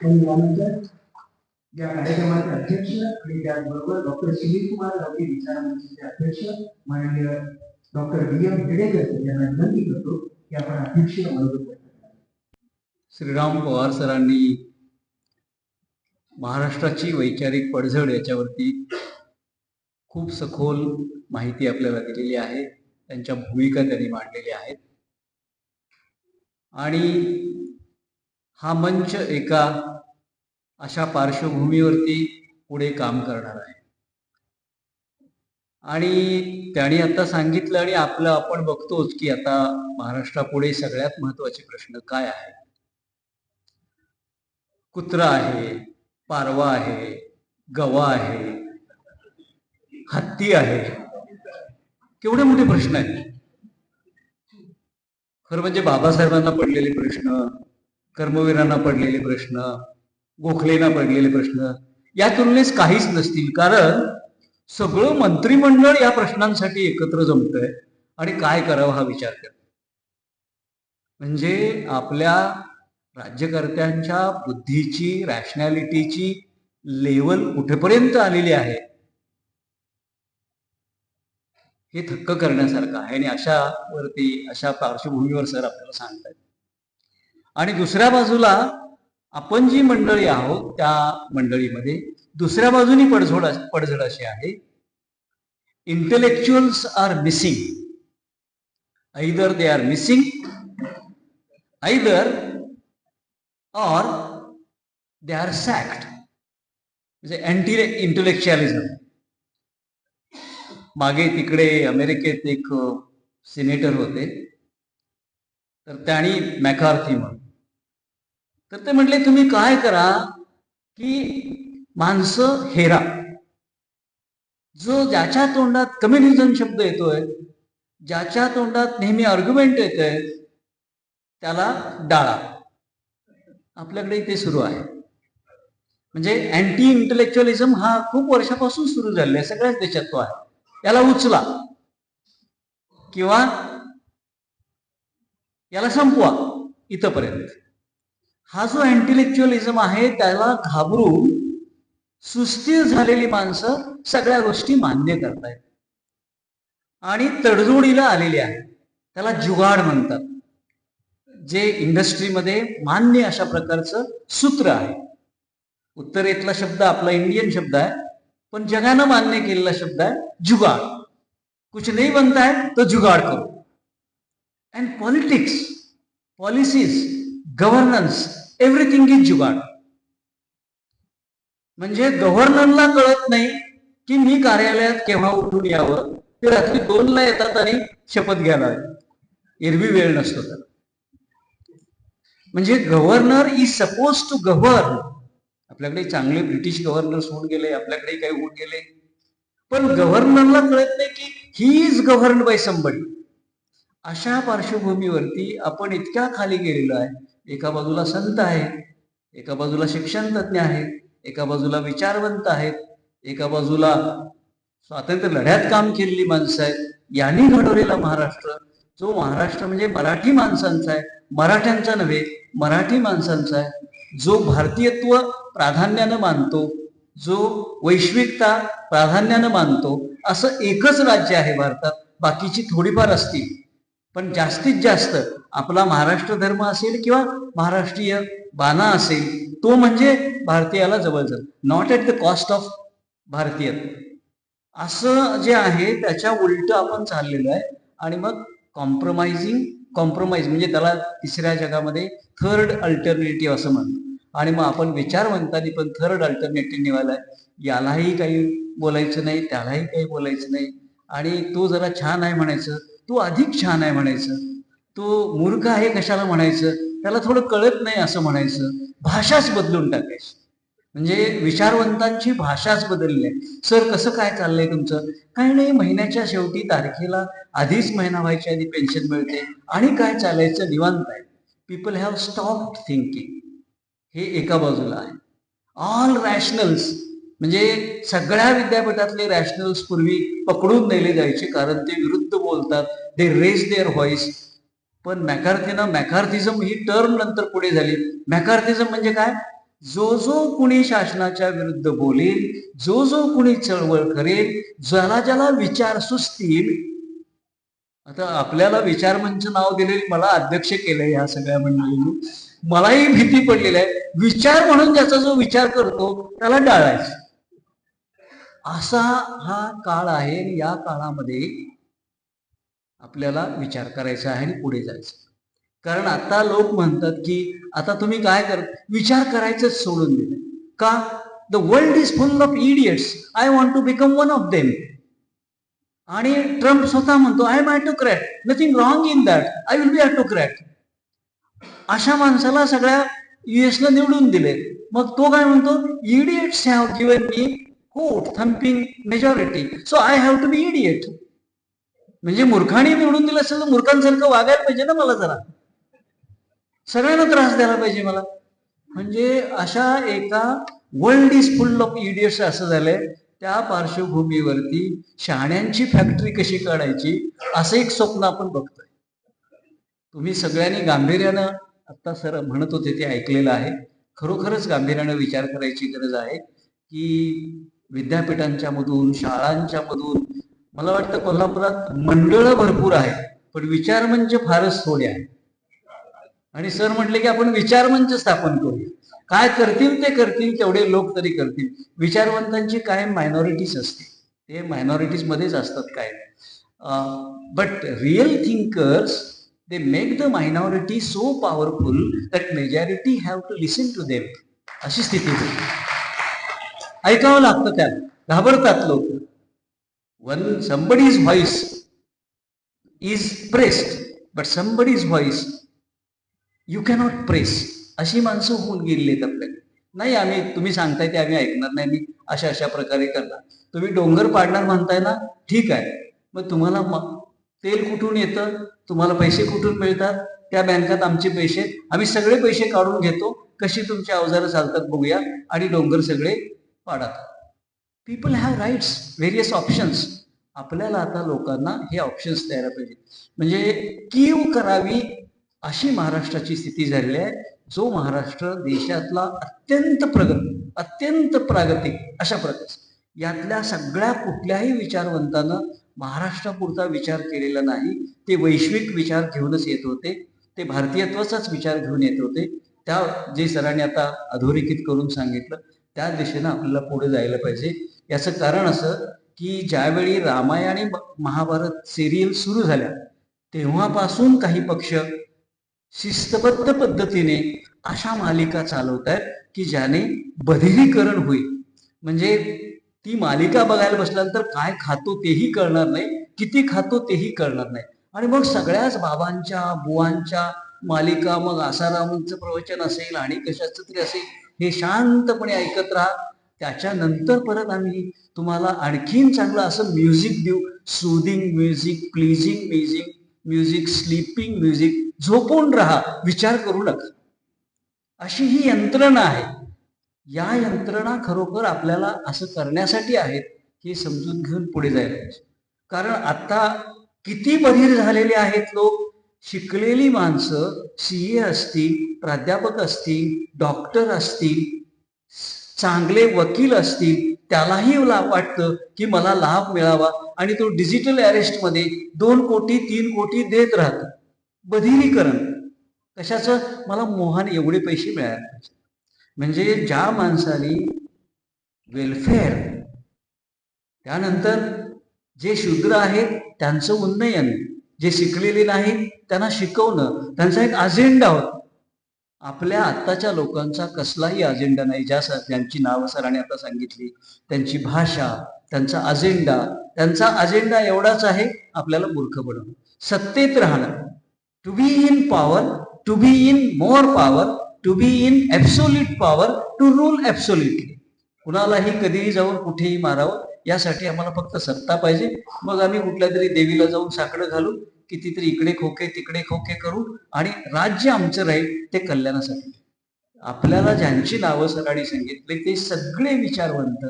यानंतर या कार्यक्रमाचे अध्यक्ष आणि त्याचबरोबर डॉक्टर सुनील कुमार गावडे विचार मंचचे अध्यक्ष माननीय डॉक्टर बी एम हेडेकर यांना विनंती करतो की आपण अध्यक्ष मनोगत श्रीराम पवार सरांनी महाराष्ट्राची वैचारिक पडझड याच्यावरती खूप सखोल माहिती आपल्याला दिलेली आहे. त्यांच्या भूमिका त्यांनी मांडलेल्या आहेत. आणि हा मंच एका अशा पार्श्वभूमीवरती पुढे काम करणार आहे. आणि त्यांनी आता सांगितलं आणि आपलं आपण बघतोच की आता महाराष्ट्रापुढे सगळ्यात महत्त्वाचे प्रश्न काय आहे कुत्रा आहे पारवा आहे गवा आहे हत्ती आहे. केवढे मोठे प्रश्न आहेत. खरं म्हणजे बाबासाहेबांना पडलेले प्रश्न कर्मवीरांना पडलेले प्रश्न गोखलेंना पडलेले प्रश्न या तुलनेस काहीच नसतील. कारण सगळं मंत्रिमंडळ या प्रश्नांसाठी एकत्र जमतंय आणि काय करावं हा विचार करत म्हणजे आपल्या राज्यकर्त्यांच्या बुद्धीची रॅशनॅलिटीची लेवल कुठेपर्यंत आलेली आहे? हे थक्क करण्यासारखं आहे आणि अशा वरती अशा पार्श्वभूमीवर सर आपल्याला सांगतायत. आणि दुसऱ्या बाजूला आपण जी मंडळी आहोत त्या मंडळीमध्ये दुसऱ्या बाजूनी पडझोड पडझड अशी आहे. Intellectuals are missing either they are missing either or they are sacked म्हणजे अँटी इंटेलेक्च्युअलिझम मागे तिकडे अमेरिकेत एक सिनेटर होते. तर त्याने मॅकार्थी म्हण तर ते म्हटले तुम्ही काय करा की माणसं हेरा. जो ज्याच्या तोंडात कम्युनिझम शब्द येतोय ज्याच्या तोंडात नेहमी आर्ग्युमेंट येत त्याला डाळा. आपल्याकडे ते सुरू आहे. म्हणजे अँटी इंटलेक्च्युअलिझम हा खूप वर्षापासून सुरू झालेला आहे सगळ्याच देशात तो आहे. याला उचला. किंवा याला संपवा इथपर्यंत. हा जो अँटिलेक्च्युअलिझम आहे त्याला घाबरून सुस्थिर झालेली माणसं सगळ्या गोष्टी मान्य करतायत. आणि तडजोडीला आलेली आहे. त्याला जुगाड म्हणतात. जे इंडस्ट्रीमध्ये मान्य अशा प्रकारचं सूत्र आहे. उत्तरेतला शब्द आपला इंडियन शब्द आहे पण जगानं मान्य केलेला शब्द आहे जुगाड. कुछ नाही बनताय तर तो जुगाड करू. And politics policies governance everything is jugaad. म्हणजे गव्हर्नरला कळत नाही की मी कार्यालयात केव्हा उठून यावं ते रात्री दोनला येतात आणि शपथ घ्यायला एरवी वेळ नसतो तर म्हणजे governor is suppose to govern आपल्याकडे चांगले ब्रिटिश गव्हर्नर्स होऊन गेले आपल्याकडे काही होऊन गेले. पण गव्हर्नरला कळत नाही की he is govern by somebody अशा पार्श्वभूमीवरती आपण इतक्या खाली गेलेलो आहे. एका बाजूला संत आहे एका बाजूला शिक्षण तज्ज्ञ आहेत एका बाजूला विचारवंत आहेत एका बाजूला स्वातंत्र्य लढ्यात काम केलेली माणसं आहेत. यांनी घडवलेला महाराष्ट्र जो महाराष्ट्र म्हणजे मराठी माणसांचा आहे. मराठ्यांचा नव्हे मराठी माणसांचा आहे. जो भारतीयत्व प्राधान्यानं मानतो जो वैश्विकता प्राधान्यानं मानतो असं एकच राज्य आहे भारतात. बाकीची थोडीफार असतील. पण जास्तीत जास्त आपला महाराष्ट्र धर्म असेल किंवा महाराष्ट्रीय बाणा असेल तो म्हणजे भारतीयाला जवळजवळ not at the cost of भारतीय. असं जे आहे त्याच्या उलट आपण चाललेलो आहे. आणि मग कॉम्प्रोमाइजिंग कॉम्प्रोमाइज म्हणजे त्याला तिसऱ्या जगामध्ये थर्ड अल्टरनेटिव्ह असं म्हणतो आणि मग आपण विचारवंतांनी पण थर्ड अल्टरनेटिव्ह निघालाय यालाही काही बोलायचं नाही त्यालाही काही बोलायचं नाही. आणि तो जरा छान आहे म्हणायचं तो अधिक छान आहे म्हणायचं. तो मूर्ख आहे कशाला म्हणायचं? त्याला थोडं कळत नाही असं म्हणायचं. भाषाच बदलून टाकायची. म्हणजे विचारवंतांची भाषाच बदलली आहे. सर कसं काय चाललंय तुमचं? काही नाही महिन्याच्या शेवटी तारखेला आधीच महिना व्हायच्या आधी पेन्शन मिळते. आणि काय चालायचं निवांत आहे. पीपल हॅव स्टॉप थिंकिंग हे एका बाजूला आहे. ऑल रॅशनल्स म्हणजे सगळ्या विद्यापीठातले रॅशनल्स पूर्वी पकडून नेले जायचे कारण ते विरुद्ध बोलतात. दे रेज देअर व्हॉइस पण मॅकार्थीनं मॅकार्थिझम ही टर्म नंतर पुढे झाली. मॅकार्थिझम म्हणजे काय? जो जो कुणी शासनाच्या विरुद्ध बोलेल जो जो कुणी चळवळ करेल ज्याला ज्याला विचार सुचतील. आता आपल्याला विचार मंच नाव दिले मला अध्यक्ष केलंय या सगळ्या मंडळींनी. मलाही भीती पडलेली आहे. विचार म्हणून ज्याचा जो विचार करतो त्याला डाळायचं असा हा काळ आहे आणि या काळामध्ये आपल्याला विचार करायचा आहे आणि पुढे जायचं कारण आता लोक म्हणतात की आता तुम्ही काय कर विचार करायचंच सोडून दिले का? The world is full of idiots I want to become one of them आणि ट्रम्प स्वतः म्हणतो I am autocrat nothing wrong in that I will be autocrat अशा माणसाला सगळ्या युएसला निवडून दिले. मग तो काय म्हणतो idiots have given me quote thumping majority. So I have to be idiot म्हणजे मूर्खाने निवडून दिलं असेल तर मूर्खांसारखं वागायला पाहिजे ना मला जरा. सगळ्यांना त्रास द्यायला पाहिजे मला. म्हणजे अशा एका world is full of idiots असं झालंय. त्या पार्श्वभूमीवरती शहाण्यांची फॅक्टरी कशी काढायची असं एक स्वप्न आपण बघतोय. तुम्ही सगळ्यांनी गांभीर्यानं आत्ता सर म्हणत होते ते ऐकलेलं आहे. खरोखरच गांभीर्यानं विचार करायची गरज आहे की विद्यापीठांच्या मधून शाळांच्या मधून मला वाटतं कोल्हापुरात मंडळं भरपूर आहेत पण विचार मंच फारच थोडे आहेत. आणि सर म्हटले की आपण विचारमंच स्थापन करूया. काय करतील ते करतील तेवढे लोक तरी करतील. विचारवंतांची काय मायनॉरिटीज असते ते मायनॉरिटीज मध्येच असतात काय. But real thinkers they make the minority so powerful that majority have to listen to them अशी स्थिती होती. ऐकावं लागतं त्याला घाबरतात लोक. One somebody's voice is pressed but somebody's voice you cannot press अशी माणसं होऊन गेलेली आहेत आपल्याकडे नाही आम्ही तुम्ही सांगताय ते आम्ही ऐकणार नाही मी अशा अशा प्रकारे करणार. तुम्ही डोंगर पाडणार म्हणताय ना ठीक आहे. मग तुम्हाला तेल कुठून येतं? तुम्हाला पैसे कुठून मिळतात? त्या बँकात आमचे पैसे आम्ही सगळे पैसे काढून घेतो. कशी तुमची अवजारं चालतात बघूया. आणि डोंगर सगळे पाडा people have rights various options आपल्याला आता लोकांना हे ऑप्शन्स द्यायला पाहिजे म्हणजे कीव करावी अशी महाराष्ट्राची स्थिती झालेली आहे जो महाराष्ट्र देशातला अत्यंत प्रगत अत्यंत प्रागतिक अशा प्रकार यातल्या सगळ्या कुठल्याही विचारवंतानं महाराष्ट्रापुरता विचार केलेला नाही. ते वैश्विक विचार घेऊनच येत होते. ते भारतीयत्वाचाच विचार घेऊन येत होते. त्या जे सरांनी आता अधोरेखित करून सांगितलं त्या दिशेनं आपल्याला पुढे जायला पाहिजे. याचं कारण असं की ज्यावेळी रामायण आणि म- महाभारत सिरियल सुरू झाल्या तेव्हापासून काही पक्ष शिस्तबद्ध पद्धतीने अशा मालिका चालवत आहेत की ज्याने बधिरीकरण होईल. म्हणजे ती मालिका बघायला बसल्यानंतर काय खातो तेही कळणार नाही किती खातो तेही कळणार नाही. आणि मग सगळ्याच बाबांच्या बुवांच्या मालिका मग आसारामांचं प्रवचन असेल आणि कशाचं तरी असेल हे शांतपणे ऐकत राहा. त्याच्यानंतर परत आम्ही तुम्हाला आणखीन चांगलं असं म्युझिक देऊ. Soothing music pleasing music music sleeping music झोपून राहा. विचार करू नका. अशी ही यंत्रणा आहे. या यंत्रणा खरोखर आपल्याला असं करण्यासाठी आहेत हे समजून घेऊन पुढे जायला पाहिजे. कारण आता किती बधीर झालेले आहेत लोक? शिकलेली माणसं सी ए असतील प्राध्यापक असतील डॉक्टर असतील चांगले वकील असतील त्यालाही लाभ वाटतं की मला लाभ मिळावा आणि तो डिजिटल अरेस्टमध्ये दोन कोटी तीन कोटी देत राहतो. बधिरीकरण. कशाचं? मला मोहन एवढे पैसे मिळाले म्हणजे ज्या माणसाने वेलफेअर त्यानंतर जे शूद्र आहेत त्यांचं उन्नयन. जे शिकलेले नाही त्यांना शिकवणं त्यांचा एक अजेंडा होता. आपल्या आत्ताच्या लोकांचा कसलाही अजेंडा नाही ज्या ज्यांची नावं सरांनी आता सांगितली त्यांची भाषा त्यांचा अजेंडा त्यांचा अजेंडा एवढाच आहे आपल्याला मूर्ख बनवणं. सत्तेत राहणं. To be in power to be in more power to be in absolute power to rule absolutely कुणालाही कधीही जाऊन कुठेही मारावं यासाठी आम्हाला फक्त सत्ता पाहिजे. मग आम्ही कुठल्या तरी देवीला जाऊन साकडं घालू कितीतरी इकडे खोके तिकडे खोके करू आणि राज्य आमचं राहील ते कल्याणासाठी. आपल्याला ज्यांची नावं सरांनी सांगितले ते सगळे विचारवंत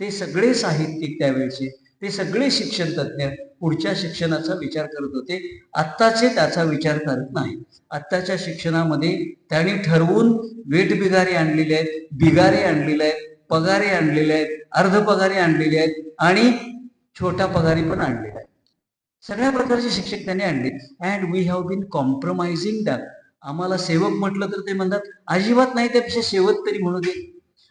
ते सगळे साहित्यिक त्यावेळचे ते सगळे शिक्षण तज्ज्ञ पुढच्या शिक्षणाचा विचार करत होते. आत्ताचे त्याचा विचार करत नाही. आत्ताच्या शिक्षणामध्ये त्यांनी ठरवून वेट बिगारी आणलेले आहेत बिगारे आणलेले आहेत. पगारी आणलेले आहेत अर्ध पगारी आणलेले आहेत आणि छोटा पगारी पण आणलेला आहे. सगळ्या प्रकारचे शिक्षक त्यांनी आणले. And we have been compromising that आम्हाला सेवक म्हटलं तर ते म्हणतात अजिबात नाही त्यापेक्षा सेवक तरी म्हणू दे.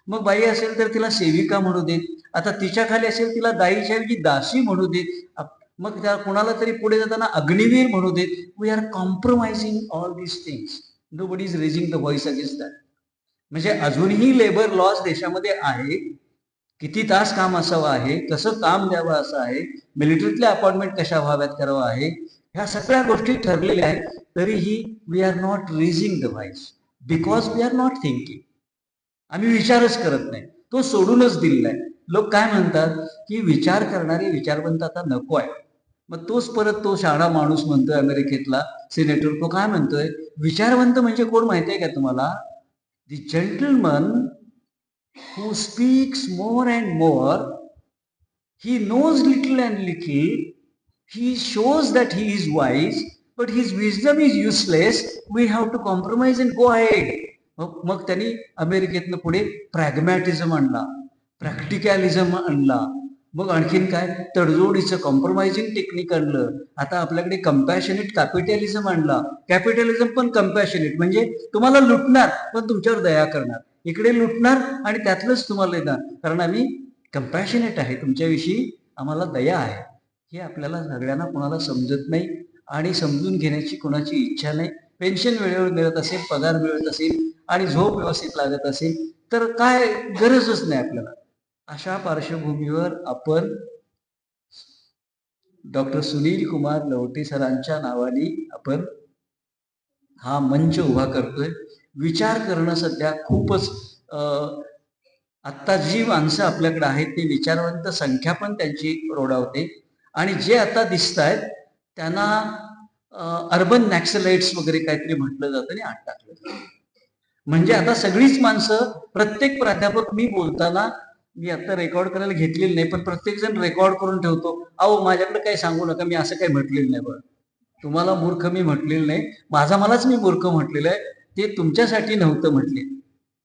मग बाई असेल तर तिला सेविका म्हणू देत आता तिच्या खाली असेल तिला दाईच्या ऐवजी दासी म्हणू देत मग त्या कोणाला तरी पुढे जाताना अग्निवीर म्हणू देत we are compromising all these things nobody is raising the voice against that म्हणजे अजूनही लेबर लॉज देशामध्ये आहे. किती तास काम असावं आहे? कसं काम द्यावं असं आहे? मिलिटरीतल्या अपॉइंटमेंट कशा व्हाव्यात करावं आहे? ह्या सगळ्या गोष्टी ठरलेल्या आहेत. तरीही we are not raising the voice because we are not thinking आम्ही विचारच करत नाही. तो सोडूनच दिलेला आहे. लोक काय म्हणतात? की विचार करणारे विचारवंत आता नको आहे. मग तोच परत तो शाळा माणूस म्हणतोय अमेरिकेतला. सिनेटर तो काय म्हणतोय? विचारवंत म्हणजे कोण माहिती आहे का तुम्हाला? The gentleman who speaks more and more, he knows little and little, he shows that he is wise, but his wisdom is useless. We have to compromise and go ahead. मग मग त्यांनी अमेरिकेतनं पुढे प्रॅग्मॅटिझम आणला प्रॅक्टिकॅलिझम आणला मग आणखीन काय? तडजोडीचं कॉम्प्रोमाइजिंग टेक्निक आणलं. आता आपल्याकडे कम्पॅशनेट कॅपिटलिझम आणला. कॅपिटलिझम पण कम्पॅशनेट म्हणजे तुम्हाला लुटणार पण तुमच्यावर दया करणार. इकडे लुटणार आणि त्यातलंच तुम्हाला येणार. कारण आम्ही कम्पॅशनेट आहे. तुमच्याविषयी आम्हाला दया आहे. हे आपल्याला सगळ्यांना कोणाला समजत नाही आणि समजून घेण्याची कोणाची इच्छा नाही. पेन्शन वेळेवर मिळत असेल पगार मिळत असेल आणि झोप व्यवस्थित लागत असेल तर काय गरजच नाही आपल्याला. अशा पार्श्वभूमीवर आपण डॉक्टर सुनील कुमार लवटे सरांच्या नावाने आपण हा मंच उभा करतोय. विचार करणं सध्या खूपच आत्ता जी माणसं आपल्याकडे आहेत ती विचारवंत संख्या पण त्यांची रोडावते. आणि जे आता दिसत आहेत त्यांना अर्बन नॅक्सलाइट्स वगैरे काहीतरी म्हटलं जातं आणि आत टाकलं म्हणजे आता सगळीच माणसं प्रत्येक प्राध्यापक मी बोलताना मी आता रेकॉर्ड करायला घेतलेली नाही पण प्रत्येक जण रेकॉर्ड करून ठेवतो. अहो माझ्याकडे काही सांगू नका मी असं काही म्हटलेलं नाही बरं. तुम्हाला मूर्ख मी म्हटलेलं नाही. माझा मलाच मी मूर्ख म्हटलेलं आहे. ते तुमच्यासाठी नव्हतं म्हटले.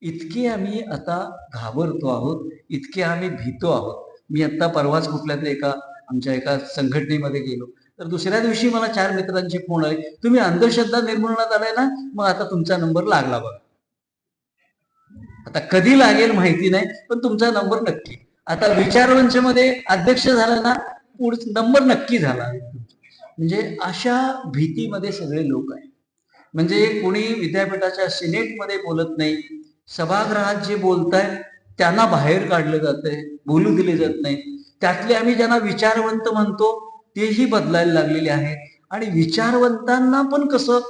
इतके आम्ही आता घाबरतो आहोत इतके आम्ही भीतो आहोत. मी आत्ता परवाच कुठल्या तरी एका आमच्या एका संघटनेमध्ये गेलो. तर दुसऱ्या दिवशी मला चार मित्रांचे फोन आले. तुम्ही अंधश्रद्धा निर्मूलनात आलाय ना मग आता तुमचा नंबर लागला बघा. आता कधी लागेल माहिती नाही पण तुमचा नंबर नक्की. आता विचारवंशमध्ये अध्यक्ष झाला ना पुढ नंबर नक्की झाला. म्हणजे अशा भीतीमध्ये सगळे लोक आहेत. म्हणजे कोणी विद्यापीठाच्या सिनेटमध्ये बोलत नाही सभागृहात जे बोलतायत त्यांना बाहेर काढलं जातंय बोलू दिले जात नाही. त्यातले आम्ही ज्यांना विचारवंत म्हणतो तेही बदलायला लागलेले आहेत. आणि विचारवंतांना पण कसं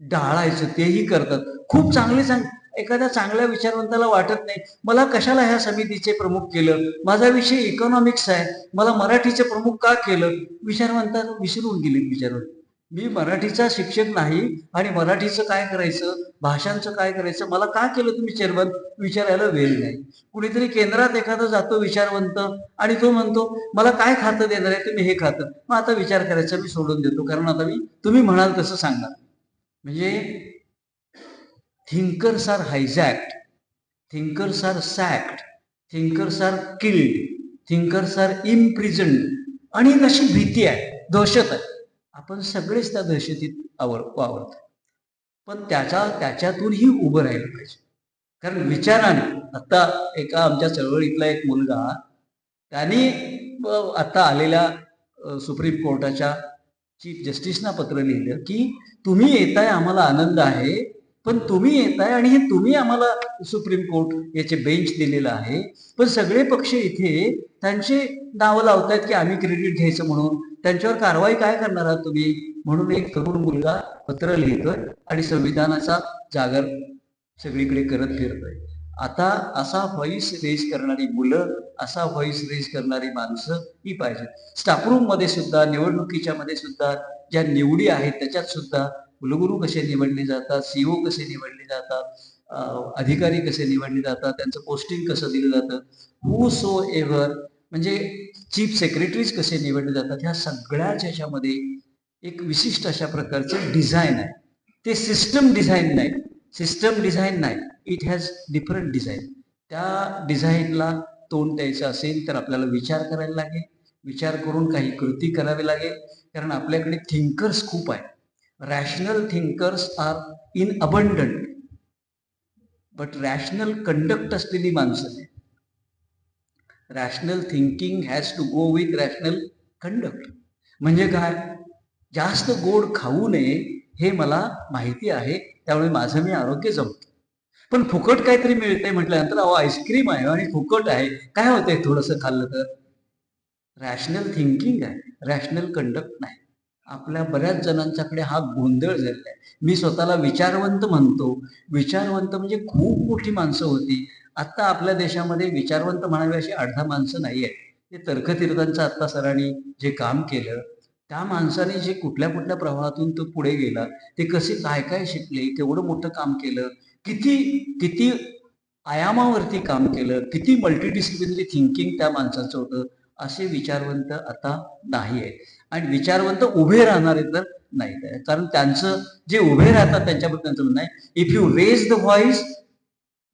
डाळायचं तेही करतात. खूप चांगले चांगले एखाद्या चांगल्या विचारवंताला वाटत नाही. मला कशाला ह्या समितीचे प्रमुख केलं? माझा विषय इकॉनॉमिक्स आहे. मला मराठीचे प्रमुख का केलं? विचारवंता विसरून गेले विचारवंत मी मराठीचा शिक्षक नाही आणि मराठीचं काय करायचं? भाषांचं काय करायचं? मला का केलं तुम्ही चेअरमन विचारायला वेळ नाही. कुणीतरी केंद्रात एखादा जातो विचारवंत आणि तो म्हणतो मला काय खातं देणार आहे? तुम्ही हे खातं. मग आता विचार करायचा मी सोडून देतो. कारण आता मी तुम्ही म्हणाल तसं सांगणार म्हणजे thinkers are hijacked thinkers are sacked thinkers are killed thinkers are imprisoned आणि अशी भीती आहे. दहशत आहे. आपण सगळेच त्या दहशतीत आवर वावरतो. पण त्याच्या त्याच्यातूनही उभं राहिलं पाहिजे. कारण विचाराने आता एका आमच्या चळवळीतला एक मुलगा त्यांनी आता आलेल्या सुप्रीम कोर्टाच्या चीफ जस्टिसना पत्र लिहिलं की तुम्ही येताय आम्हाला आनंद आहे. पण तुम्ही येताय आणि हे तुम्ही आम्हाला सुप्रीम कोर्ट याचे बेंच दिलेलं आहे. पण सगळे पक्ष इथे त्यांचे नावं लावतायत की आम्ही क्रेडिट घ्यायचं म्हणून. त्यांच्यावर कारवाई काय करणार आहात तुम्ही? म्हणून एक तरुण मुलगा पत्र लिहितोय आणि संविधानाचा जागर सगळीकडे करत फिरतोय. आता असा व्हॉइस रेज करणारी मुलं असा व्हॉइस रेज करणारी माणसं ही पाहिजेत. स्टाफरूममध्ये सुद्धा निवडणुकीच्या मध्ये सुद्धा ज्या निवडी आहेत त्याच्यात सुद्धा कुलगुरू कसे निवडले जातात सीओ कसे निवडले जातात अधिकारी कसे निवडले जातात त्यांचं पोस्टिंग कसं दिलं जातं हू सो एव्हर म्हणजे चीफ सेक्रेटरीज कसे निवडले जातात ह्या सगळ्याच ह्याच्यामध्ये एक विशिष्ट अशा प्रकारचं डिझाईन आहे. ते सिस्टम डिझाईन नाही. सिस्टम डिझाईन नाही. इट हॅज डिफरंट डिझाईन त्या डिझाईनला तोंड द्यायचं असेल तर आपल्याला विचार करायला लागेल. विचार करून काही कृती करावी लागेल. कारण आपल्याकडे थिंकर्स खूप आहेत. Rational thinkers are in abundant but rational conduct असलेली माणसं आहे rational thinking has to go with rational conduct म्हणजे काय जास्त गोड खाऊ नये हे मला माहिती आहे त्यामुळे माझं मी आरोग्य जमतं पण फुकट काहीतरी मिळतंय म्हटल्यानंतर अहो आईस्क्रीम आहे आणि फुकट आहे काय होतंय थोडंसं खाल्लं तर रॅशनल थिंकिंग आहे रॅशनल कंडक्ट नाही आपल्या बऱ्याच जणांच्याकडे हा गोंधळ झालेला आहे मी स्वतःला विचारवंत म्हणतो. विचारवंत म्हणजे खूप मोठी माणसं होती. आत्ता आपल्या देशामध्ये विचारवंत म्हणावी अशी अर्धा माणसं नाही आहेत. ते तर्कतीर्थांचं आत्ता सरांनी जे काम केलं त्या माणसाने जे कुठल्या कुठल्या प्रवाहातून तो पुढे गेला ते कसे काय काय शिकले केवढं मोठं काम केलं किती किती आयामावरती काम केलं किती मल्टीडिसिप्लिनरी थिंकिंग त्या माणसाचं होतं असे विचारवंत आता नाही आहेत. आणि विचारवंत उभे राहणारे तर नाही. कारण त्यांचं जे उभे राहतात त्यांच्याबद्दल त्यांचं म्हणणं आहे if you raise the voice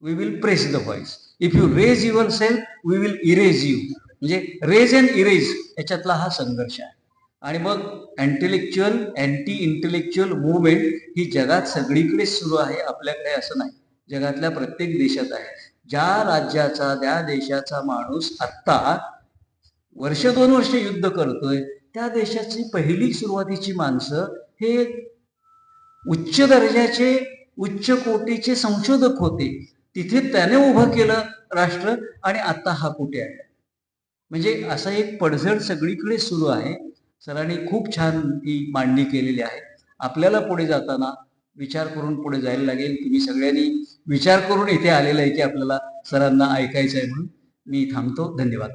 we will press the voice if you raise yourself we will erase you म्हणजे रेज अँड इरेज याच्यातला हा संघर्ष आहे. आणि मग इंटेलेक्च्युअल अँटी इंटेलेक्च्युअल मुवमेंट ही जगात सगळीकडे सुरू आहे आपल्याकडे असं नाही. जगातल्या प्रत्येक देशात आहे. ज्या राज्याचा त्या देशाचा माणूस आत्ता वर्ष दोन वर्ष युद्ध करतोय त्या देशाची पहिली सुरुवातीची माणसं हे उच्च दर्जाचे उच्च कोटीचे संशोधक होते. तिथे त्याने उभं केलं राष्ट्र आणि आता हा कुठे आहे? म्हणजे असा एक पडझड सगळीकडे सुरू आहे. सरांनी खूप छान ही मांडणी केलेली आहे. आपल्याला पुढे जाताना विचार करून पुढे जायला लागेल. तुम्ही सगळ्यांनी विचार करून इथे आलेला आहे की आपल्याला सरांना ऐकायचं आहे म्हणून. मी थांबतो. धन्यवाद.